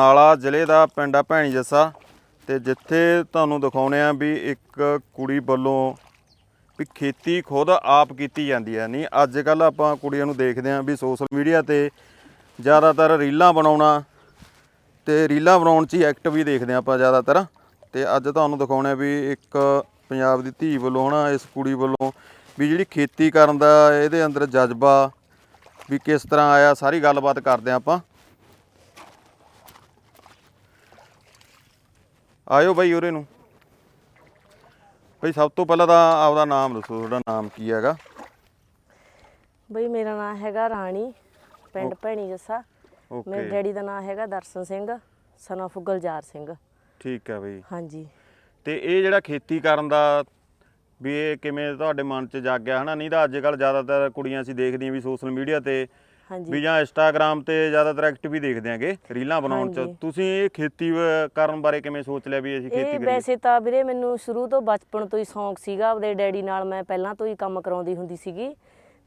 ਨਾਲਾ ਜ਼ਿਲ੍ਹੇ ਦਾ ਪਿੰਡ ਆ ਭੈਣੀ ਜੱਸਾ ਤੇ ਜਿੱਥੇ ਤੁਹਾਨੂੰ ਦਿਖਾਉਣੇ ਆ ਵੀ ਇੱਕ ਕੁੜੀ ਵੱਲੋਂ ਵੀ ਖੇਤੀ ਖੁਦ ਆਪ ਕੀਤੀ ਜਾਂਦੀ ਹੈ। ਨਹੀਂ ਅੱਜ ਕੱਲ ਆਪਾਂ ਕੁੜੀਆਂ ਨੂੰ ਦੇਖਦੇ ਆ ਵੀ ਸੋਸ਼ਲ ਮੀਡੀਆ ਤੇ ਜ਼ਿਆਦਾਤਰ ਰੀਲਾਂ ਬਣਾਉਣਾ ਤੇ ਰੀਲਾਂ ਬਣਾਉਣ 'ਚ ਹੀ ਐਕਟਿਵ ਹੀ ਦੇਖਦੇ ਆ ਆਪਾਂ ਜ਼ਿਆਦਾਤਰ। ਤੇ ਅੱਜ ਤੁਹਾਨੂੰ ਦਿਖਾਉਣੇ ਆ ਵੀ ਇੱਕ ਪੰਜਾਬ ਦੀ ਧੀ ਵੱਲੋਂ ਹਨਾ, ਇਸ ਕੁੜੀ ਵੱਲੋਂ ਵੀ ਜਿਹੜੀ ਖੇਤੀ ਕਰਨ ਦਾ, ਇਹਦੇ ਅੰਦਰ ਜਜ਼ਬਾ ਵੀ ਕਿਸ ਤਰ੍ਹਾਂ ਆਇਆ, ਸਾਰੀ ਗੱਲਬਾਤ ਕਰਦੇ ਆ ਆਪਾਂ। ਆਇਓ ਬਾਈ ਉਰੇ ਨੂੰ। ਬਈ ਸਭ ਤੋਂ ਪਹਿਲਾਂ ਤਾਂ ਆਪਦਾ ਨਾਮ ਦੱਸੋ ਤੁਹਾਡਾ ਨਾਮ ਕੀ ਹੈਗਾ? ਬਈ ਮੇਰਾ ਨਾਮ ਹੈਗਾ ਰਾਣੀ ਪਿੰਡ ਭੈਣੀ ਜੱਸਾ। ਮੇਰੇ ਓਕੇ ਡੈਡੀ ਦਾ ਨਾਮ ਹੈਗਾ ਦਰਸ਼ਨ ਸਿੰਘ ਸਨ ਗੁਲਜ਼ਾਰ ਸਿੰਘ। ਠੀਕ ਹੈ ਬਈ। ਹਾਂਜੀ। ਤੇ ਇਹ ਜਿਹੜਾ ਖੇਤੀ ਕਰਨ ਦਾ ਵੀ ਇਹ ਕਿਵੇਂ ਤੁਹਾਡੇ ਮਨ 'ਚ ਜਾਗਿਆ ਹਨਾ? ਨਹੀਂ ਤਾਂ ਅੱਜ ਕੱਲ ਜ਼ਿਆਦਾਤਰ ਕੁੜੀਆਂ ਅਸੀਂ ਦੇਖਦੀਆਂ ਵੀ ਸੋਸ਼ਲ ਮੀਡੀਆ ਤੇ ਵੀ ਜਾਂ ਇੰਸਟਾਗ੍ਰam ਤੇ ਜ਼ਿਆਦਾਤਰ ਐਕਟਿਵ ਹੀ ਦੇਖਦੇ ਆਂਗੇ ਰੀਲਾਂ ਬਣਾਉਣ 'ਚ। ਤੁਸੀਂ ਇਹ ਖੇਤੀ ਕਰਨ ਬਾਰੇ ਕਿਵੇਂ ਸੋਚ ਲਿਆ ਵੀ ਅਸੀਂ ਖੇਤੀ ਇਹ ਕਰੀਏ? ਵੈਸੇ ਤਾਂ ਵੀਰੇ ਮੈਨੂੰ ਸ਼ੁਰੂ ਤੋਂ ਬਚਪਨ ਤੋਂ ਹੀ ਸ਼ੌਂਕ ਸੀਗਾ ਆਪਦੇ ਡੈਡੀ ਨਾਲ ਮੈਂ ਪਹਿਲਾਂ ਤੋਂ ਹੀ ਕੰਮ ਕਰਾਉਂਦੀ ਹੁੰਦੀ ਸੀਗੀ।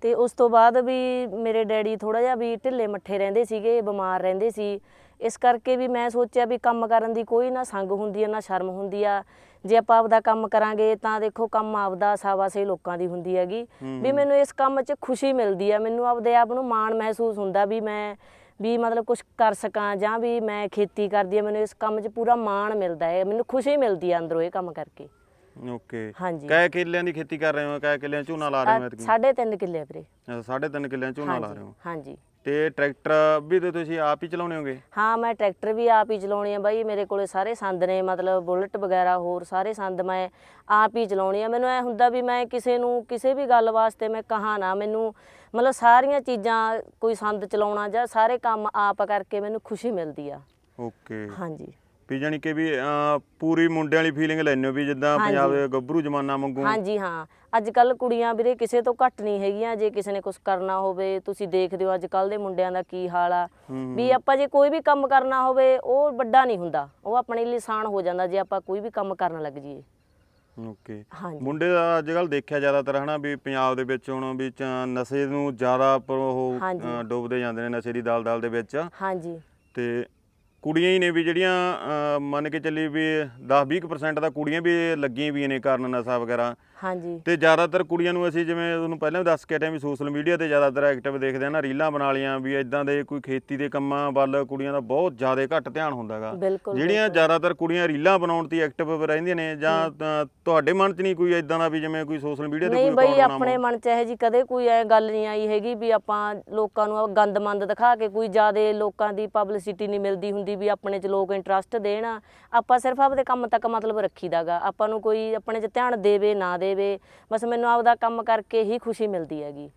ਤੇ ਉਸ ਤੋਂ ਬਾਅਦ ਵੀ ਮੇਰੇ ਡੈਡੀ ਥੋੜਾ ਜਿਹਾ ਵੀ ਢਿੱਲੇ ਮੱਠੇ ਰਹਿੰਦੇ ਸੀਗੇ ਬਿਮਾਰ ਰਹਿੰਦੇ ਸੀ। ਇਸ ਕਰਕੇ ਵੀ ਮੈਂ ਸੋਚਿਆ ਵੀ ਕੰਮ ਕਰਨ ਦੀ ਕੋਈ ਨਾ ਸੰਗ ਹੁੰਦੀ ਆ ਨਾ ਸ਼ਰਮ ਹੁੰਦੀ ਆ। ਜੇ ਆਪਾਂ ਆਪਦਾ ਕੰਮ ਕਰਾਂਗੇ ਤਾਂ ਦੇਖੋ ਕੰਮ ਆਪਦਾ ਸਾਵਾਸੇ ਲੋਕਾਂ ਦੀ ਹੁੰਦੀ ਹੈਗੀ। ਵੀ ਮੈਨੂੰ ਇਸ ਕੰਮ 'ਚ ਖੁਸ਼ੀ ਮਿਲਦੀ ਆ ਮੈਨੂੰ ਆਪਦੇ ਆਪ ਨੂੰ ਮਾਣ ਮਹਿਸੂਸ ਹੁੰਦਾ ਵੀ ਮੈਂ ਵੀ ਮਤਲਬ ਕੁਝ ਕਰ ਸਕਾਂ ਜਾਂ ਵੀ ਮੈਂ ਖੇਤੀ ਕਰਦੀ ਆ ਮੈਨੂੰ ਇਸ ਕੰਮ 'ਚ ਪੂਰਾ ਮਾਣ ਮਿਲਦਾ ਹੈ ਮੈਨੂੰ ਖੁਸ਼ੀ ਮਿਲਦੀ ਆ ਅੰਦਰੋਂ ਇਹ ਕੰਮ ਕਰਕੇ। ਓਕੇ। ਹਾਂਜੀ। ਕੈ ਕਿੱਲਿਆਂ ਦੀ ਖੇਤੀ ਕਰ ਰਹੇ ਹੋ ਕੈ ਕਿੱਲਿਆਂ ਝੋਨਾ ਲਾ ਰਹੇ ਹੋ ਸਾਢੇ ਤਿੰਨ ਕਿੱਲੇ ਆ ਵੀਰੇ। ਅੱਛਾ, ਸਾਢੇ ਤਿੰਨ ਕਿੱਲਿਆਂ 'ਚ ਝੋਨਾ ਲਾ ਰਹੇ ਹੋ। ਹਾਂਜੀ। ਤੇ ਟਰੈਕਟਰ ਵੀ ਤੇ ਤੁਸੀਂ ਆਪ ਹੀ ਚਲਾਉਣੇ ਹੋਗੇ? ਹਾਂ ਮੈਂ ਟਰੈਕਟਰ ਵੀ ਆਪ ਹੀ ਚਲਾਉਣੀ ਆ ਬਾਈ। ਮੇਰੇ ਕੋਲੇ ਸਾਰੇ ਸੰਦ ਨੇ ਮਤਲਬ ਬੁਲਟ ਵਗੈਰਾ ਹੋਰ ਸਾਰੇ ਸੰਦ ਮੈਂ ਆਪ ਹੀ ਚਲਾਉਣੀ ਆ। ਮੈਨੂੰ ਐ ਹੁੰਦਾ ਵੀ ਮੈਂ ਕਿਸੇ ਨੂੰ ਕਿਸੇ ਵੀ ਗੱਲ ਵਾਸਤੇ ਮੈਂ ਕਹਾ ਨਾ ਮੈਨੂੰ ਮਤਲਬ ਸਾਰੀਆਂ ਚੀਜ਼ਾਂ ਕੋਈ ਸੰਦ ਚਲਾਉਣਾ ਜਾਂ ਸਾਰੇ ਕੰਮ ਆਪ ਕਰਕੇ ਮੈਨੂੰ ਖੁਸ਼ੀ ਮਿਲਦੀ ਆ। ਓਕੇ। ਹਾਂਜੀ। ਵੀ ਜਾਣੀ ਕਿ ਵੀ ਅਹ, ਪੂਰੀ ਮੁੰਡਿਆਂ ਵਾਲੀ ਫੀਲਿੰਗ ਲੈਣੇ ਹੋ ਵੀ ਜਿੱਦਾਂ ਹਾਂਜੀ। ਪੰਜਾਬ ਦੇ ਗੱਭਰੂ ਜਮਾਨਾ ਵਾਂਗੂ। ਹਾਂਜੀ ਹਾਂ। ਅੱਜ ਕੱਲ ਕੁੜੀਆਂ ਵੀਰੇ ਕਿਸੇ ਤੋਂ ਘੱਟ ਨਹੀਂ ਹੈਗੀਆਂ ਜੇ ਕਿਸੇ ਨੇ ਕੁਝ ਕਰਨਾ ਹੋਵੇ ਤੁਸੀਂ ਦੇਖਦੇ ਹੋ ਅੱਜ ਕੱਲ ਦੇ ਮੁੰਡਿਆਂ ਦਾ ਕੀ ਹਾਲ ਆ। ਹੂੰ, ਵੀ ਆਪਾਂ ਜੇ ਕੋਈ ਵੀ ਕੰਮ ਕਰਨਾ ਹੋਵੇ ਉਹ ਵੱਡਾ ਨਹੀਂ ਹੁੰਦਾ। ਉਹ ਆਪਣੇ ਲਈ ਆਸਾਨ ਹੋ ਜਾਂਦਾ ਜੇ ਆਪਾਂ ਕੋਈ ਵੀ ਕੰਮ ਕਰਨ ਲੱਗ ਜਾਈਏ। ਓਕੇ। ਹਾਂਜੀ। ਮੁੰਡੇ ਦਾ ਅੱਜ ਕੱਲ ਦੇਖਿਆ ਜ਼ਿਆਦਾਤਰ ਹਨਾ ਵੀ ਪੰਜਾਬ ਦੇ ਵਿੱਚ ਹੁਣ ਵੀ ਚ- ਨਸ਼ੇ ਨੂੰ ਜ਼ਿਆਦਾ ਪਰ ਉਹ ਹਾਂਜੀ। ਅਹ, ਡੁੱਬਦੇ ਜਾਂਦੇ ਨੇ ਨਸ਼ੇ ਦੀ ਦਲਦਲ ਦੇ ਵਿੱਚ। ਹਾਂਜੀ। ਤੇ ਕੁੜੀਆਂ ਹੀ ਨੇ ਵੀ ਜਿਹੜੀਆਂ ਮੰਨ ਕੇ ਚੱਲੀ ਵੀ 10-20% ਤਾਂ ਕੁੜੀਆਂ ਵੀ ਲੱਗੀਆਂ ਵੀ ਨੇ ਕਾਰਨ ਨਸ਼ਾ ਵਗੈਰਾ। ਹਾਂਜੀ। ਤੇ ਜ਼ਿਆਦਾਤਰ ਕੁੜੀਆਂ ਨੂੰ ਅਸੀਂ ਜਿਵੇਂ ਤੁਹਾਨੂੰ ਪਹਿਲਾਂ ਵੀ ਦੱਸ ਕੇ ਹਟੇ ਵੀ ਸੋਸ਼ਲ ਮੀਡੀਆ ਤੇ ਜ਼ਿਆਦਾਤਰ ਐਕਟਿਵ ਦੇਖਦੇ ਆ ਨਾ ਰੀਲਾਂ ਬਣਾ ਲੀਆਂ ਵੀ ਇਦਾਂ ਦੇ ਕੋਈ ਖੇਤੀ ਦੇ ਕੰਮਾਂ ਵੱਲ ਕੁੜੀਆਂ ਦਾ ਬਹੁਤ ਜ਼ਿਆਦਾ ਘੱਟ ਧਿਆਨ ਹੁੰਦਾਗਾ ਬਿਲਕੁਲ ਜਿਹੜੀਆਂ ਜ਼ਿਆਦਾਤਰ ਕੁੜੀਆਂ ਰੀਲਾਂ ਬਣਾਉਣ ਤੇ ਐਕਟਿਵ ਰਹਿੰਦੀਆਂ ਨੇ ਜਾਂ ਤੁਹਾਡੇ ਮਨ 'ਚ ਨਹੀਂ ਕੋਈ ਇਦਾਂ ਦਾ ਵੀ ਜਿਵੇਂ ਕੋਈ ਸੋਸ਼ਲ ਮੀਡੀਆ ਤੇ ਨਹੀਂ ਕੋਈ ਬਈ account ਬਣਾਵਾਂ? ਆਪਣੇ ਮਨ ਚ ਇਹ ਜੀ ਕਦੇ ਕੋਈ ਐ ਗੱਲ ਨਹੀਂ ਆਈ ਹੈਗੀ ਵੀ ਆਪਾਂ ਲੋਕਾਂ ਨੂੰ ਗੰਦਮੰਦ ਦਿਖਾ ਕੇ ਕੋਈ ਜ਼ਿਆਦੇ ਲੋਕਾਂ ਦੀ ਪਬਲਿਸਿਟੀ ਨਹੀਂ ਮਿਲਦੀ ਹੁੰਦੀ ਵੀ ਆਪਣੇ ਚ ਲੋਕ ਇੰਟਰਸਟ ਦੇਣ। ਆਪਾਂ ਸਿਰਫ ਆਪਦੇ ਕੰਮ ਤੱਕ ਮਤਲਬ ਰੱਖੀਦਾਗਾ ਆਪਾਂ ਨੂੰ ਕੋਈ ਆਪਣੇ ਚ ਧਿਆਨ ਦੇਵੇ ਨਾ ਦੇਵੇ ਬਸ ਮੈਨੂੰ ਆਪਦਾ ਕੰਮ ਕਰਕੇ ਹੀ ਖੁਸ਼ੀ ਮਿਲਦੀ ਹੈਗੀ।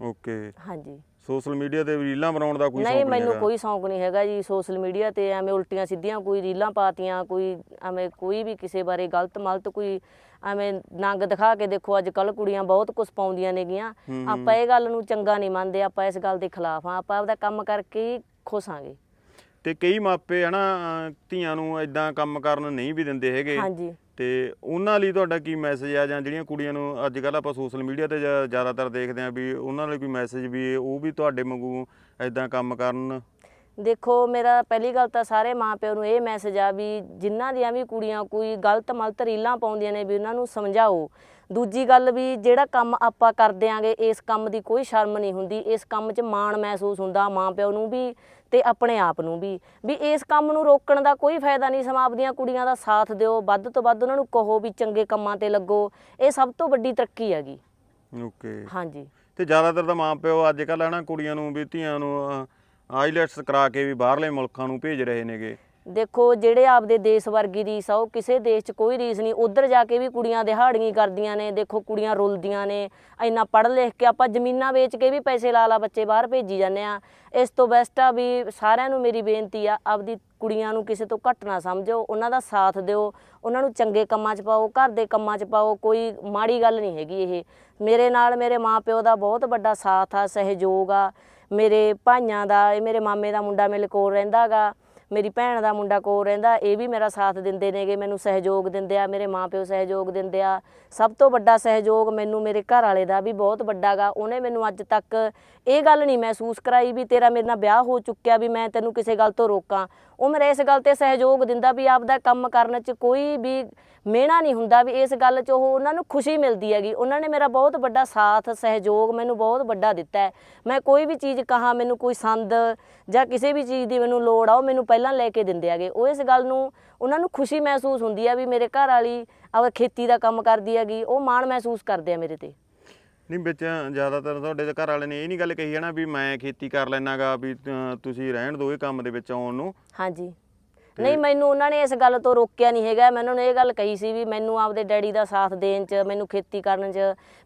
ਓਕੇ। ਹਾਂਜੀ। ਸੋਸ਼ਲ ਮੀਡੀਆ ਤੇ ਰੀਲਾਂ ਬਣਾਉਣ ਦਾ ਕੋਈ ਸ਼ੌਂਕ ਨਹੀਂ ਮੈਨੂੰ ਹੈਗਾ? ਕੋਈ ਸ਼ੌਂਕ ਨਹੀਂ ਹੈਗਾ ਜੀ ਸੋਸ਼ਲ ਮੀਡੀਆ ਤੇ ਐਵੇਂ ਉਲਟੀਆਂ ਸਿੱਧੀਆਂ ਕੋਈ ਰੀਲਾਂ ਪਾਤੀਆਂ ਕੋਈ ਐਵੇਂ ਕੋਈ ਵੀ ਕਿਸੇ ਬਾਰੇ ਗਲਤ ਮਲਤ ਕੋਈ ਐਵੇਂ ਨੰਗ ਦਿਖਾ ਕੇ ਦੇਖੋ ਅੱਜ ਕੱਲ ਕੁੜੀਆਂ ਬਹੁਤ ਕੁਝ ਪਾਉਂਦੀਆਂ ਨੇਗੀਆਂ। ਹੂੰ, ਆਪਾਂ ਇਹ ਗੱਲ ਨੂੰ ਚੰਗਾ ਨਹੀਂ ਮੰਨਦੇ ਆਪਾਂ ਇਸ ਗੱਲ ਦੇ ਖਿਲਾਫ ਆ ਆਪਾਂ ਆਪਦਾ ਕੰਮ ਕਰਕੇ ਹੀ ਖੁਸ਼ ਆਂਗੇ ਤੇ ਕਈ ਮਾਪੇ ਹਨਾ ਅਹ, ਧੀਆਂ ਨੂੰ ਇਦਾਂ ਕੰਮ ਕਰਨ ਨਹੀਂ ਵੀ ਦਿੰਦੇ ਹੈਗੇ। ਹਾਂਜੀ। ਤੇ ਉਹਨਾਂ ਲਈ ਤੁਹਾਡਾ ਕੀ ਮੈਸੇਜ ਆ? ਜਾਂ ਜਿਹੜੀਆਂ ਕੁੜੀਆਂ ਨੂੰ ਅੱਜ ਕੱਲ ਆਪਾਂ ਸੋਸ਼ਲ ਮੀਡੀਆ ਤੇ ਜ਼ਿਆ- ਜ਼ਿਆਦਾਤਰ ਦੇਖਦੇ ਆਂ ਵੀ ਉਹਨਾਂ ਲਈ ਕੋਈ ਮੈਸੇਜ ਵੀ ਉਹ ਵੀ ਤੁਹਾਡੇ ਵਾਂਗੂ ਇਦਾਂ ਕੰਮ ਕਰਨ? ਦੇਖੋ, ਮੇਰਾ ਪਹਿਲੀ ਗੱਲ ਤਾਂ ਸਾਰੇ ਮਾਪਿਆਂ ਨੂੰ ਇਹ ਮੈਸੇਜ ਆ ਵੀ ਜਿਨ੍ਹਾਂ ਦੀਆਂ ਵੀ ਕੁੜੀਆਂ ਕੋਈ ਗਲਤ ਮਲਤ ਰੀਲਾਂ ਪਾਉਂਦੀਆਂ ਨੇ ਵੀ ਉਹਨਾਂ ਨੂੰ ਸਮਝਾਓ। ਦੂਜੀ ਗੱਲ ਵੀ ਜਿਹੜਾ ਕੰਮ ਆਪਾਂ ਕਰਦੇ ਆਂਗੇ ਇਸ ਕੰਮ ਦੀ ਕੋਈ ਸ਼ਰਮ ਨਹੀਂ ਹੁੰਦੀ। ਇਸ ਕੰਮ 'ਚ ਮਾਣ ਮਹਿਸੂਸ ਹੁੰਦਾ ਮਾਪਿਆਂ ਨੂੰ ਵੀ ਤੇ ਆਪਣੇ ਆਪ ਨੂੰ ਵੀ। ਵੀ ਇਸ ਕੰਮ ਨੂੰ ਰੋਕਣ ਦਾ ਕੋਈ ਫਾਇਦਾ ਨਹੀਂ। ਸਮਾਂ ਆਪਦੀਆਂ ਕੁੜੀਆਂ ਦਾ ਸਾਥ ਦਿਓ ਵੱਧ ਤੋਂ ਵੱਧ ਉਹਨਾਂ ਨੂੰ ਕਹੋ ਵੀ ਚੰਗੇ ਕੰਮਾਂ ਤੇ ਲੱਗੋ। ਇਹ ਸਭ ਤੋਂ ਵੱਡੀ ਤਰੱਕੀ ਹੈਗੀ। ਓਕੇ। ਹਾਂਜੀ। ਤੇ ਜ਼ਿਆਦਾਤਰ ਤਾਂ ਮਾਂ ਪਿਓ ਅੱਜ ਕੱਲ ਹਨਾ ਕੁੜੀਆਂ ਨੂੰ ਵੀ ਧੀਆਂ ਨੂੰ ਆਈਲੈਟਸ ਕਰਾ ਕੇ ਵੀ ਬਾਹਰਲੇ ਮੁਲਕਾਂ ਨੂੰ ਭੇਜ ਰਹੇ ਨੇਗੇ। ਦੇਖੋ, ਜਿਹੜੇ ਆਪਦੇ ਦੇਸ਼ ਵਰਗੀ ਰੀਸ ਆ, ਉਹ ਕਿਸੇ ਦੇਸ਼ 'ਚ ਕੋਈ ਰੀਸ ਨਹੀਂ। ਉਧਰ ਜਾ ਕੇ ਵੀ ਕੁੜੀਆਂ ਦਿਹਾੜੀਆਂ ਕਰਦੀਆਂ ਨੇ, ਦੇਖੋ, ਕੁੜੀਆਂ ਰੁਲਦੀਆਂ ਨੇ, ਇੰਨਾ ਪੜ੍ਹ ਲਿਖ ਕੇ ਆਪਾਂ ਜ਼ਮੀਨਾਂ ਵੇਚ ਕੇ ਵੀ ਪੈਸੇ ਲਾ ਲਾ ਬੱਚੇ ਬਾਹਰ ਭੇਜੀ ਜਾਂਦੇ ਆ। ਇਸ ਤੋਂ ਬੈਸਟ ਆ ਵੀ ਸਾਰਿਆਂ ਨੂੰ ਮੇਰੀ ਬੇਨਤੀ ਆ, ਆਪਦੀ ਕੁੜੀਆਂ ਨੂੰ ਕਿਸੇ ਤੋਂ ਘੱਟ ਨਾ ਸਮਝੋ। ਉਹਨਾਂ ਦਾ ਸਾਥ ਦਿਓ, ਉਹਨਾਂ ਨੂੰ ਚੰਗੇ ਕੰਮਾਂ 'ਚ ਪਾਓ, ਘਰ ਦੇ ਕੰਮਾਂ 'ਚ ਪਾਓ, ਕੋਈ ਮਾੜੀ ਗੱਲ ਨਹੀਂ ਹੈਗੀ ਇਹ। ਮੇਰੇ ਨਾਲ ਮੇਰੇ ਮਾਪਿਓ ਦਾ ਬਹੁਤ ਵੱਡਾ ਸਾਥ ਆ, ਸਹਿਯੋਗ ਆ। ਮੇਰੇ ਭਾਈਆਂ ਦਾ, ਇਹ ਮੇਰੇ ਮਾਮੇ ਦਾ ਮੁੰਡਾ ਮੇਰੇ ਕੋਲ ਰਹਿੰਦਾਗਾ ਮੇਰੀ ਭੈਣ ਦਾ ਮੁੰਡਾ ਕੋਲ ਰਹਿੰਦਾ, ਇਹ ਵੀ ਮੇਰਾ ਸਾਥ ਦਿੰਦੇ ਨੇਗੇ, ਮੈਨੂੰ ਸਹਿਯੋਗ ਦਿੰਦੇ ਆ, ਮੇਰੇ ਮਾਪਿਓ ਸਹਿਯੋਗ ਦਿੰਦੇ ਆ। ਸਭ ਤੋਂ ਵੱਡਾ ਸਹਿਯੋਗ ਮੈਨੂੰ ਮੇਰੇ ਘਰ ਵਾਲੇ ਦਾ ਵੀ ਬਹੁਤ ਵੱਡਾ ਗਾ, ਉਹਨੇ ਮੈਨੂੰ ਅੱਜ ਤੱਕ ਇਹ ਗੱਲ ਨਹੀਂ ਮਹਿਸੂਸ ਕਰਾਈ ਵੀ ਤੇਰਾ ਮੇਰੇ ਨਾਲ ਵਿਆਹ ਹੋ ਚੁੱਕਿਆ ਵੀ ਮੈਂ ਤੈਨੂੰ ਕਿਸੇ ਗੱਲ ਤੋਂ ਰੋਕਾਂ। ਉਹ ਮੇਰੇ ਇਸ ਗੱਲ ਤੇ ਸਹਿਯੋਗ ਦਿੰਦਾ ਵੀ ਆਪਦਾ ਕੰਮ ਕਰਨ 'ਚ ਕੋਈ ਵੀ ਮਿਹਣਾ ਨਹੀਂ ਹੁੰਦਾ ਵੀ ਇਸ ਗੱਲ 'ਚ ਉਹ ਉਹਨਾਂ ਨੂੰ ਖੁਸ਼ੀ ਮਿਲਦੀ ਹੈਗੀ। ਉਹਨਾਂ ਨੇ ਮੇਰਾ ਬਹੁਤ ਵੱਡਾ ਸਾਥ ਸਹਿਯੋਗ ਮੈਨੂੰ ਬਹੁਤ ਵੱਡਾ ਦਿੱਤਾ ਹੈ। ਮੈਂ ਕੋਈ ਵੀ ਚੀਜ਼ ਕਹਾ ਮੈਨੂੰ ਕੋਈ ਸੰਦ ਜਾਂ ਕਿਸੇ ਵੀ ਚੀਜ਼ ਦੀ ਮੈਨੂੰ ਲੋੜ ਆ ਉਹ ਮੈਨੂੰ ਪਹਿਲਾਂ ਲੈ ਕੇ ਦਿੰਦੇ ਹੈਗੇ। ਉਹ ਇਸ ਗੱਲ ਨੂੰ ਉਹਨਾਂ ਨੂੰ ਖੁਸ਼ੀ ਮਹਿਸੂਸ ਹੁੰਦੀ ਆ ਵੀ ਮੇਰੇ ਘਰ ਵਾਲੀ ਆ ਖੇਤੀ ਦਾ ਕੰਮ ਕਰਦੀ ਹੈਗੀ ਉਹ ਮਾਣ ਮਹਿਸੂਸ ਕਰਦੇ ਆ ਮੇਰੇ ਤੇ। ਨਹੀਂ ਵਿੱਚ ਜ਼ਿਆਦਾਤਰ ਤੁਹਾਡੇ ਦੇ ਘਰ ਵਾਲੇ ਨੇ ਇਹ ਨਹੀਂ ਗੱਲ ਕਹੀ ਹੈ ਨਾ ਵੀ ਮੈਂ ਖੇਤੀ ਕਰ ਲੈਣਾਗਾ ਵੀ ਤੁਸੀਂ ਰਹਿਣ ਦਿਓ ਇਹ ਕੰਮ ਦੇ ਵਿੱਚ ਆਉਣ ਨੂੰ। ਹਾਂਜੀ। ਨਹੀਂ ਮੈਨੂੰ ਉਹਨਾਂ ਨੇ ਇਸ ਗੱਲ ਤੋਂ ਰੋਕਿਆ ਨਹੀਂ ਹੈਗਾ। ਮੈਂ ਉਹਨਾਂ ਨੂੰ ਇਹ ਗੱਲ ਕਹੀ ਸੀ ਵੀ ਮੈਨੂੰ ਆਪਦੇ ਡੈਡੀ ਦਾ ਸਾਥ ਦੇਣ 'ਚ ਮੈਨੂੰ ਖੇਤੀ ਕਰਨ 'ਚ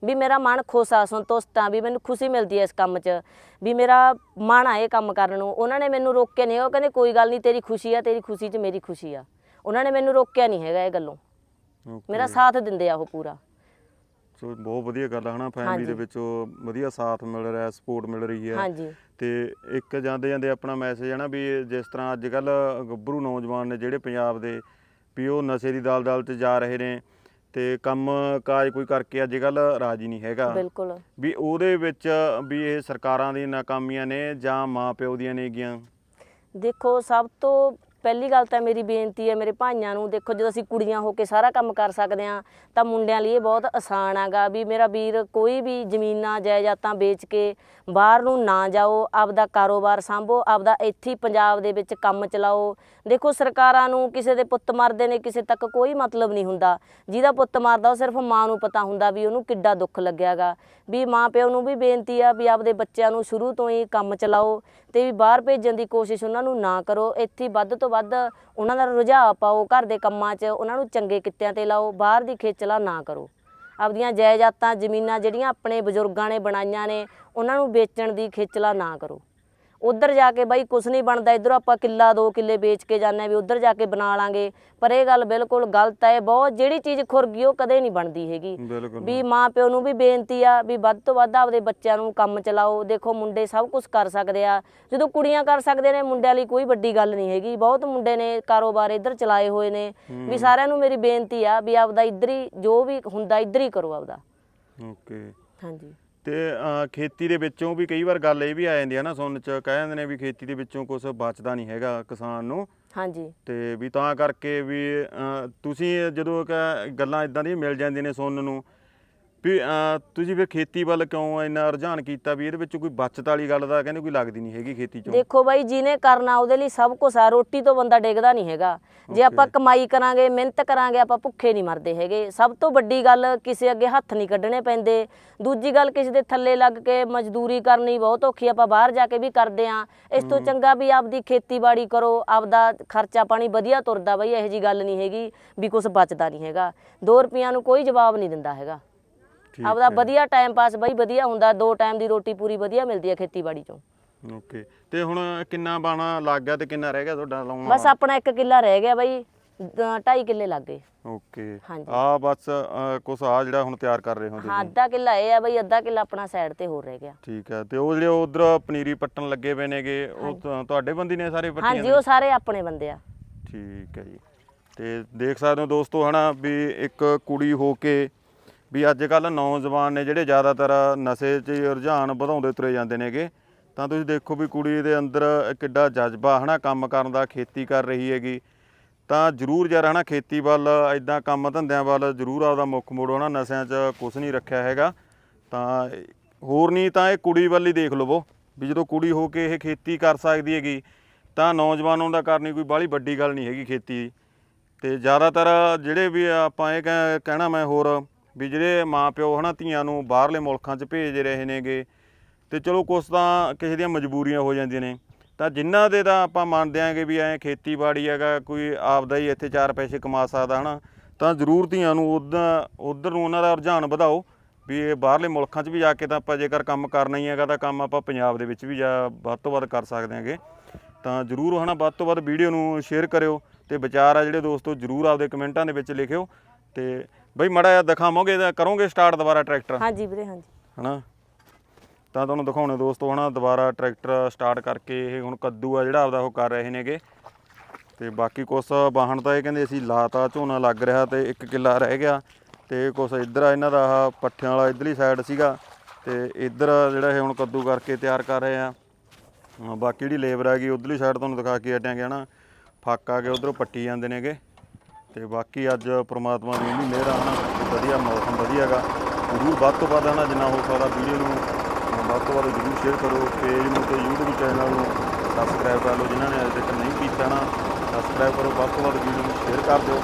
ਵੀ ਮੇਰਾ ਮਨ ਖੁਸ਼ ਆ ਸੰਤੁਸ਼ਟ ਆ ਵੀ ਮੈਨੂੰ ਖੁਸ਼ੀ ਮਿਲਦੀ ਹੈ ਇਸ ਕੰਮ 'ਚ ਵੀ ਮੇਰਾ ਮਨ ਆ ਇਹ ਕੰਮ ਕਰਨ ਨੂੰ। ਉਹਨਾਂ ਨੇ ਮੈਨੂੰ ਰੋਕਿਆ ਨਹੀਂ। ਉਹ ਕਹਿੰਦੇ ਕੋਈ ਗੱਲ ਨਹੀਂ ਤੇਰੀ ਖੁਸ਼ੀ ਆ ਤੇਰੀ ਖੁਸ਼ੀ 'ਚ ਮੇਰੀ ਖੁਸ਼ੀ ਆ। ਉਹਨਾਂ ਨੇ ਮੈਨੂੰ ਰੋਕਿਆ ਨਹੀਂ ਹੈਗਾ ਇਹ ਗੱਲੋਂ। ਮੇਰਾ ਸਾਥ ਦਿੰਦੇ ਆ ਉਹ ਪੂਰਾ। ਸੋ ਬਹੁਤ ਵਧੀਆ ਗੱਲ ਹੈ ਹਨਾ ਫੈਮਿਲੀ ਦੇ। ਵਿੱਚੋਂ ਵਧੀਆ ਸਾਥ ਮਿਲ ਰਿਹਾ ਸਪੋਰਟ ਮਿਲ ਰਹੀ ਹੈ। ਹਾਂਜੀ। ਤੇ ਇੱਕ ਜਾਂਦੇ ਜਾਂਦੇ ਆਪਣਾ ਮੈਸੇਜ ਹੈ ਨਾ ਵੀ ਜਿਸ ਤਰ੍ਹਾਂ ਅੱਜ ਕੱਲ ਗੱਭਰੂ ਨੌਜਵਾਨ ਨੇ ਜਿਹੜੇ ਪੰਜਾਬ ਦੇ ਵੀ ਉਹ ਨਸ਼ੇ ਦੀ ਦਲਦਲ 'ਚ ਜਾ ਰਹੇ ਨੇ ਤੇ ਕੰਮ ਕਾਜ ਕੋਈ ਕਰਕੇ ਅੱਜ ਕੱਲ ਰਾਜੀ ਨਹੀਂ ਹੈਗਾ। ਬਿਲਕੁਲ। ਵੀ ਉਹਦੇ ਵਿੱਚ ਵੀ ਇਹ ਸਰਕਾਰਾਂ ਦੀ ਨਾਕਾਮੀਆਂ ਨੇ ਜਾਂ ਮਾਂ ਪਿਓ ਦੀਆਂ ਨੇਗੀਆਂ? ਦੇਖੋ ਸਭ ਤੋਂ ਪਹਿਲੀ ਗੱਲ ਤਾਂ ਮੇਰੀ ਬੇਨਤੀ ਹੈ ਮੇਰੇ ਭਾਈਆਂ ਨੂੰ, ਦੇਖੋ ਜਦੋਂ ਅਸੀਂ ਕੁੜੀਆਂ ਹੋ ਕੇ ਸਾਰਾ ਕੰਮ ਕਰ ਸਕਦੇ ਹਾਂ, ਤਾਂ ਮੁੰਡਿਆਂ ਲਈ ਇਹ ਬਹੁਤ ਆਸਾਨ ਹੈਗਾ ਵੀ ਮੇਰਾ ਵੀਰ ਕੋਈ ਵੀ ਜ਼ਮੀਨਾਂ, ਜਾਇਦਾਦਾਂ ਵੇਚ ਕੇ ਬਾਹਰ ਨੂੰ ਨਾ ਜਾਓ, ਆਪਦਾ ਕਾਰੋਬਾਰ ਸੰਭੋ, ਆਪਦਾ ਇੱਥੇ ਪੰਜਾਬ ਦੇ ਵਿੱਚ ਕੰਮ ਚਲਾਓ ਦੇਖੋ, ਸਰਕਾਰਾਂ ਨੂੰ ਕਿਸੇ ਦੇ ਪੁੱਤ ਮਰਦੇ ਨੇ, ਕਿਸੇ ਤੱਕ ਕੋਈ ਮਤਲਬ ਨਹੀਂ ਹੁੰਦਾ। ਜਿਹਦਾ ਪੁੱਤ ਮਰਦਾ, ਉਹ ਸਿਰਫ ਮਾਂ ਨੂੰ ਪਤਾ ਹੁੰਦਾ ਵੀ ਉਹਨੂੰ ਕਿੱਡਾ ਦੁੱਖ ਲੱਗਿਆਗਾ। ਵੀ ਮਾਂ ਪਿਓ ਨੂੰ ਵੀ ਬੇਨਤੀ ਆ ਵੀ ਆਪਦੇ ਬੱਚਿਆਂ ਨੂੰ ਸ਼ੁਰੂ ਤੋਂ ਹੀ ਕੰਮ ਚਲਾਓ ਤੇ ਵੀ ਬਾਹਰ ਭੇਜਣ ਦੀ ਕੋਸ਼ਿਸ਼ ਉਹਨਾਂ ਨੂੰ ਨਾ ਕਰੋ। ਇੱਥੇ ਵੱਧ ਤੋਂ ਵੱਧ ਉਹਨਾਂ ਦਾ ਰੁਝਾਅ ਪਾਓ, ਘਰ ਦੇ ਕੰਮਾਂ 'ਚ ਉਹਨਾਂ ਨੂੰ ਚੰਗੇ ਕਿੱਤਿਆਂ ਤੇ ਲਾਓ, ਬਾਹਰ ਦੀ ਖੇਚਲਾ ਨਾ ਕਰੋ। ਆਪਦੀਆਂ ਜਾਇਦਾਦਾਂ, ਜ਼ਮੀਨਾਂ ਜਿਹੜੀਆਂ ਆਪਣੇ ਬਜ਼ੁਰਗਾਂ ਨੇ ਬਣਾਈਆਂ ਨੇ, ਉਹਨਾਂ ਨੂੰ ਵੇਚਣ ਦੀ ਖੇਚਲਾ ਨਾ ਕਰੋ। ਉਧਰ ਜਾ ਕੇ ਬਾਈ ਕੁਛ ਨਹੀਂ ਬਣਦਾ ਇਧਰੋਂ ਆਪਾਂ ਕਿੱਲਾ ਦੋ ਕਿੱਲੇ ਵੇਚ ਕੇ ਜਾਂਦੇ ਆ ਵੀ ਉਧਰ ਜਾ ਕੇ ਬਣਾ ਲਾਂਗੇ। ਪਰ ਇਹ ਗੱਲ ਬਿਲਕੁਲ ਗਲਤ ਹੈ ਬਹੁਤ ਜਿਹੜੀ ਚੀਜ਼ ਖੁਰ ਗਈ ਉਹ ਕਦੇ ਨਹੀਂ ਬਣਦੀ ਹੈਗੀ। ਵੀ ਮਾਂ ਪਿਓ ਨੂੰ ਵੀ ਬੇਨਤੀ ਆ ਵੀ ਵੱਧ ਤੋਂ ਵੱਧ ਆਪਦੇ ਬੱਚਿਆਂ ਨੂੰ ਕੰਮ ਚਲਾਓ। ਦੇਖੋ ਮੁੰਡੇ ਸਭ ਕੁਝ ਕਰ ਸਕਦੇ ਆ। ਜਦੋਂ ਕੁੜੀਆਂ ਕਰ ਸਕਦੇ ਨੇ ਮੁੰਡਿਆਂ ਲਈ ਕੋਈ ਵੱਡੀ ਗੱਲ ਨਹੀਂ ਹੈਗੀ। ਬਹੁਤ ਮੁੰਡੇ ਨੇ ਕਾਰੋਬਾਰ ਇੱਧਰ ਚਲਾਏ ਹੋਏ ਨੇ। ਵੀ ਸਾਰਿਆਂ ਨੂੰ ਮੇਰੀ ਬੇਨਤੀ ਆ ਵੀ ਆਪਦਾ ਇੱਧਰ ਹੀ ਜੋ ਵੀ ਹੁੰਦਾ ਇੱਧਰ ਹੀ ਕਰੋ ਆਪਦਾ। ਓਕੇ। ਹਾਂਜੀ। ਤੇ ਅ, ਖੇਤੀ ਦੇ ਵਿੱਚੋਂ ਵੀ ਕਈ ਵਾਰ ਗੱਲ ਇਹ ਵੀ ਆ ਜਾਂਦੀ ਹੈ ਨਾ ਸੁਣਨ ਚ ਕਹਿ ਜਾਂਦੇ ਨੇ ਵੀ ਖੇਤੀ ਦੇ ਵਿੱਚੋਂ ਕੁਝ ਬਚਦਾ ਨਹੀਂ ਹੈਗਾ ਕਿਸਾਨ ਨੂੰ। ਹਾਂਜੀ। ਤੇ ਵੀ ਤਾਂ ਕਰਕੇ ਵੀ ਤੁਸੀਂ ਜਦੋਂ ਕ- ਗੱਲਾਂ ਇਦਾਂ ਦੀਆਂ ਮਿਲ ਜਾਂਦੀਆਂ ਨੇ ਸੁਣਨ ਨੂੰ ਵੀ ਤੁਸੀਂ ਫਿਰ ਖੇਤੀ ਵੱਲ ਕਿਉਂ ਇੰਨਾ ਰੁਝਾਨ ਕੀਤਾ ਵੀ ਇਹਦੇ ਵਿੱਚ ਕੋਈ ਬਚਤ ਵਾਲੀ ਗੱਲ ਤਾਂ ਕਹਿੰਦੇ ਕੋਈ ਲੱਗਦੀ ਨਹੀਂ ਹੈਗੀ ਖੇਤੀ ਚੋਂ? ਦੇਖੋ ਬਾਈ ਜਿਹਨੇ ਕਰਨਾ ਉਹਦੇ ਲਈ ਸਭ ਕੁਝ ਆ ਰੋਟੀ ਤੋਂ ਬੰਦਾ ਡਿੱਗਦਾ ਨਹੀਂ ਹੈਗਾ। ਜੇ ਆਪਾਂ ਕਮਾਈ ਕਰਾਂਗੇ ਮਿਹਨਤ ਕਰਾਂਗੇ ਆਪਾਂ ਭੁੱਖੇ ਨਹੀਂ ਮਰਦੇ ਹੈਗੇ। ਸਭ ਤੋਂ ਵੱਡੀ ਗੱਲ ਕਿਸੇ ਅੱਗੇ ਹੱਥ ਨਹੀਂ ਕੱਢਣੇ ਪੈਂਦੇ। ਦੂਜੀ ਗੱਲ ਕਿਸੇ ਦੇ ਥੱਲੇ ਲੱਗ ਕੇ ਮਜ਼ਦੂਰੀ ਕਰਨੀ ਬਹੁਤ ਔਖੀ ਆਪਾਂ ਬਾਹਰ ਜਾ ਕੇ ਵੀ ਕਰਦੇ ਆਂ। ਇਸ ਤੋਂ ਚੰਗਾ ਵੀ ਆਪਦੀ ਖੇਤੀਬਾੜੀ ਕਰੋ ਆਪਦਾ ਖਰਚਾ ਪਾਣੀ ਵਧੀਆ ਤੁਰਦਾ ਬਈ ਇਹੋ ਜੀ ਗੱਲ ਨਹੀਂ ਹੈਗੀ ਵੀ ਕੁਝ ਬਚਦਾ ਨਹੀਂ ਹੈਗਾ। 2 ਰੁਪਈਆਂ ਨੂੰ ਕੋਈ ਜਵਾਬ ਨਹੀਂ ਦਿੰਦਾ ਹੈਗਾ। ਠੀਕ ਆਪਦਾ ਵਧੀਆ ਟਾਈਮ ਪਾਸ ਬਈ ਵਧੀਆ ਹੁੰਦਾ ਦੋ ਟਾਈਮ ਦੀ ਰੋਟੀ ਪੂਰੀ ਵਧੀਆ ਮਿਲਦੀ ਹੈ ਖੇਤੀਬਾੜੀ ਚੋਂ। ਓਕੇ ਤੇ ਹੁਣ ਕਿੰਨਾ ਬਾਣਾ ਲੱਗ ਗਿਆ ਤੇ ਕਿੰਨਾ ਰਹਿ ਗਿਆ ਤੁਹਾਡਾ ਲਾਉਣ ਬਸ ਆਪਣਾ ਇੱਕ ਕਿੱਲਾ ਰਹਿ ਗਿਆ ਬਈ 2.5 ਕਿੱਲੇ ਲੱਗ ਗਏ। ਓਕੇ ਹਾਂਜੀ। ਆ ਬਸ ਅ, ਕੁਛ ਆ ਜਿਹੜਾ ਹੁਣ ਤਿਆਰ ਕਰ ਰਹੇ ਹੋ ਹਾਂ ਤੁਸੀਂ ਅੱਧਾ ਕਿੱਲਾ ਇਹ ਆ ਬਈ ਅੱਧਾ ਕਿੱਲਾ ਆਪਣਾ ਸਾਈਡ ਤੇ ਹੋਰ ਰਹਿ ਗਿਆ। ਠੀਕ ਹੈ ਤੇ ਉਹ ਜਿਹੜੇ ਉਧਰ ਪਨੀਰੀ ਪੱਟਣ ਲੱਗੇ ਪਏ ਨੇਗੇ ਉਹ ਤੁਹਾਡੇ ਬੰਦੀ ਨੇ ਸਾਰੇ ਪੱਟੀਆਂ ਹਾਂਜੀ ਉਹ ਸਾਰੇ ਆਪਣੇ ਬੰਦੇ ਆ। ਠੀਕ ਹੈ ਜੀ। ਤੇ ਦੇਖ ਸਕਦੇ ਹੋ ਦੋਸਤੋ ਹਨਾ ਵੀ ਇੱਕ ਕੁੜੀ ਹੋ ਕੇ ਵੀ ਅੱਜ ਕੱਲ ਨੌਜਵਾਨ ਨੇ ਜਿਹੜੇ ਜ਼ਿਆਦਾਤਰ ਨਸ਼ੇ 'ਚ ਹੀ ਰੁਝਾਨ ਵਧਾਉਂਦੇ ਤੁਰੇ ਜਾਂਦੇ ਨੇਗੇ, ਤਾਂ ਤੁਸੀਂ ਦੇਖੋ ਵੀ ਕੁੜੀ ਦੇ ਅੰਦਰ ਕਿੱਡਾ ਜਜ਼ਬਾ ਹਨਾ, ਕੰਮ ਕਰਨ ਦਾ, ਖੇਤੀ ਕਰ ਰਹੀ ਹੈਗੀ। ਤਾਂ ਜ਼ਰੂਰ ਯਾਰ ਹਨਾ, ਖੇਤੀ ਵੱਲ ਇਦਾਂ ਕੰਮ ਧੰਦਿਆਂ ਵੱਲ ਜ਼ਰੂਰ ਆਪਦਾ ਮੁੱਖ ਮੋੜੋ ਹਨਾ, ਨਸ਼ਿਆਂ 'ਚ ਕੁਝ ਨਹੀਂ ਰੱਖਿਆ ਹੈਗਾ। ਤਾਂ ਹੋਰ ਨਹੀਂ ਤਾਂ ਇਹ ਕੁੜੀ ਵੱਲ ਹੀ ਦੇਖ ਲਵੋ, ਵੀ ਜਦੋਂ ਕੁੜੀ ਹੋ ਕੇ ਇਹ ਖੇਤੀ ਕਰ ਸਕਦੀ ਹੈਗੀ, ਤਾਂ ਨੌਜਵਾਨਾਂ ਦਾ ਕਰਨੀ ਕੋਈ ਬਾਹਲੀ ਵੱਡੀ ਗੱਲ ਨਹੀਂ ਹੈਗੀ ਖੇਤੀ ਤੇ ਜ਼ਿਆਦਾਤਰ ਜਿਹੜੇ ਵੀ ਆਪਾਂ ਇਹ ਕਹਿ- ਕਹਿਣਾ ਮੈਂ ਹੋਰ ਵੀ ਜਿਹੜੇ ਮਾਪਿਓ ਹਨਾ ਧੀਆਂ ਨੂੰ ਬਾਹਰਲੇ ਮੁਲਕਾਂ 'ਚ ਭੇਜ ਰਹੇ ਨੇਗੇ, ਤੇ ਚਲੋ ਕੁਛ ਤਾਂ ਕਿਸੇ ਦੀਆਂ ਮਜਬੂਰੀਆਂ ਹੋ ਜਾਂਦੀਆਂ ਨੇ। ਤਾਂ ਜਿਨ੍ਹਾਂ ਦੇ ਤਾਂ ਆਪਾਂ ਮੰਨਦੇ ਆਂਗੇ ਵੀ ਐ ਖੇਤੀਬਾੜੀ ਹੈਗਾ, ਕੋਈ ਆਪਦਾ ਹੀ ਇੱਥੇ ਚਾਰ ਪੈਸੇ ਕਮਾ ਸਕਦਾ ਹਨਾ, ਤਾਂ ਜ਼ਰੂਰ ਧੀਆਂ ਨੂੰ ਉਦਾਂ, ਉਧਰ ਨੂੰ ਉਹਨਾਂ ਦਾ ਰੁਝਾਨ ਵਧਾਓ, ਵੀ ਇਹ ਬਾਹਰਲੇ ਮੁਲਕਾਂ 'ਚ ਵੀ ਜਾ ਕੇ ਤਾਂ ਆਪਾਂ ਜੇਕਰ ਕੰਮ ਕਰਨਾ ਹੀ ਹੈਗਾ ਤਾਂ ਕੰਮ ਆਪਾਂ ਪੰਜਾਬ ਦੇ ਵਿੱਚ ਵੀ ਜਾ ਵੱਧ ਤੋਂ ਵੱਧ ਕਰ ਸਕਦੇ ਹਾਂਗੇ ਤਾਂ ਜਰੂਰ ਹਨਾ ਵੱਧ ਤੋਂ ਵੱਧ ਵੀਡੀਓ ਨੂੰ ਸ਼ੇਅਰ ਕਰਿਓ ਤੇ ਵਿਚਾਰ ਆ ਜਿਹੜੇ ਦੋਸਤੋ ਜਰੂਰ ਆਪਦੇ ਕਮੈਂਟਾਂ ਦੇ ਵਿੱਚ ਲਿਖਿਓ ਤੇ ਬਈ ਮੜਾ ਦਿਖਾਵੋਗੇ ਤਾਂ ਕਰੋਗੇ ਸਟਾਰਟ ਦੁਬਾਰਾ ਟਰੈਕਟਰ ਹਾਂਜੀ ਵੀਰੇ ਹਾਂਜੀ। ਹਨਾ? ਤਾਂ ਤੁਹਾਨੂੰ ਦਿਖਾਉਣੇ ਦੋਸਤੋ ਹਨਾ ਦੁਬਾਰਾ ਟਰੈਕਟਰ ਸਟਾਰਟ ਕਰਕੇ ਇਹ ਹੁਣ ਕੱਦੂ ਆ ਜਿਹੜਾ ਆਪਦਾ ਉਹ ਕਰ ਰਹੇ ਨੇਗੇ। ਤੇ ਬਾਕੀ ਕੁਛ ਵਾਹਣ ਤਾਂ ਇਹ ਕਹਿੰਦੇ ਅਸੀਂ ਲਾਤਾ ਝੋਨਾ ਲੱਗ ਰਿਹਾ ਤੇ ਇੱਕ ਕਿੱਲਾ ਰਹਿ ਗਿਆ। ਤੇ ਕੁਛ ਇੱਧਰ ਆ ਇਹਨਾਂ ਦਾ ਆਹ ਪੱਠਿਆਂ ਵਾਲਾ ਇਧਰਲੀ ਸਾਈਡ ਸੀਗਾ। ਤੇ ਇੱਧਰ ਜਿਹੜਾ ਇਹ ਹੁਣ ਕੱਦੂ ਕਰਕੇ ਤਿਆਰ ਕਰ ਰਹੇ ਆ। ਬਾਕੀ ਜਿਹੜੀ ਲੇਬਰ ਹੈਗੀ ਉਧਰਲੀ ਸਾਈਡ ਤੁਹਾਨੂੰ ਦਿਖਾ ਕੇ ਹਟਿਆਂਗੇ ਹਨਾ। ਫੱਕ ਆ ਕੇ ਉਧਰੋਂ ਪੱਟੀ ਜਾਂਦੇ ਨੇਗੇ। ਤੇ ਬਾਕੀ ਅੱਜ ਪ੍ਰਮਾਤਮਾ ਦੀ ਇੰਨੀ ਮਿਹਰ ਆ ਨਾ, ਤੇ ਵਧੀਆ ਮੌਸਮ ਵਧੀਆ ਹੈਗਾ ਜ਼ਰੂਰ ਵੱਧ ਤੋਂ ਵੱਧ ਨਾ ਜਿੰਨਾ ਹੋ ਸਕਦਾ ਵੀਡੀਓ ਨੂੰ ਵੱਧ ਤੋਂ ਵੱਧ ਜ਼ਰੂਰ ਸ਼ੇਅਰ ਕਰੋ ਪੇਜ ਨੂੰ ਤੇ YouTube ਚੈਨਲ ਨੂੰ ਸਬਸਕ੍ਰਾਈਬ ਕਰ ਲਓ, ਜਿਨ੍ਹਾਂ ਨੇ ਅਜੇ ਤੱਕ ਨਹੀਂ ਕੀਤਾ ਨਾ ਸਬਸਕ੍ਰਾਈਬ ਕਰੋ, ਵੱਧ ਤੋਂ ਵੱਧ ਵੀਡੀਓ ਨੂੰ ਸ਼ੇਅਰ ਕਰ ਦਿਓ।